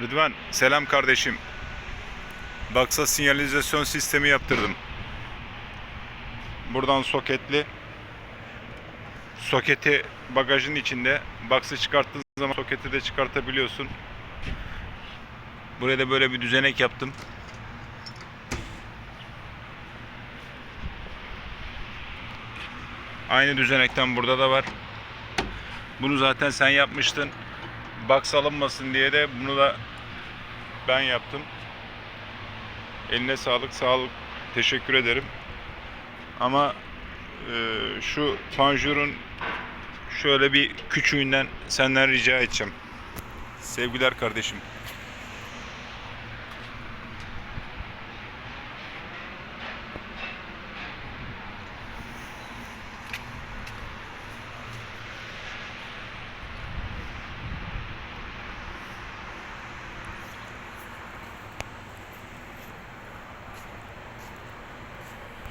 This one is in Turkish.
Rıdvan selam kardeşim. Baksa sinyalizasyon sistemi yaptırdım. Buradan soketli. Soketi bagajın içinde. Baksı çıkarttığın zaman soketi de çıkartabiliyorsun. Buraya da böyle bir düzenek yaptım. Aynı düzenekten burada da var. Bunu zaten sen yapmıştın. Box alınmasın diye de bunu da ben yaptım. Eline sağlık, sağlık. Teşekkür ederim. Ama e, şu panjurun şöyle bir küçüğünden senden rica edeceğim. Sevgiler kardeşim.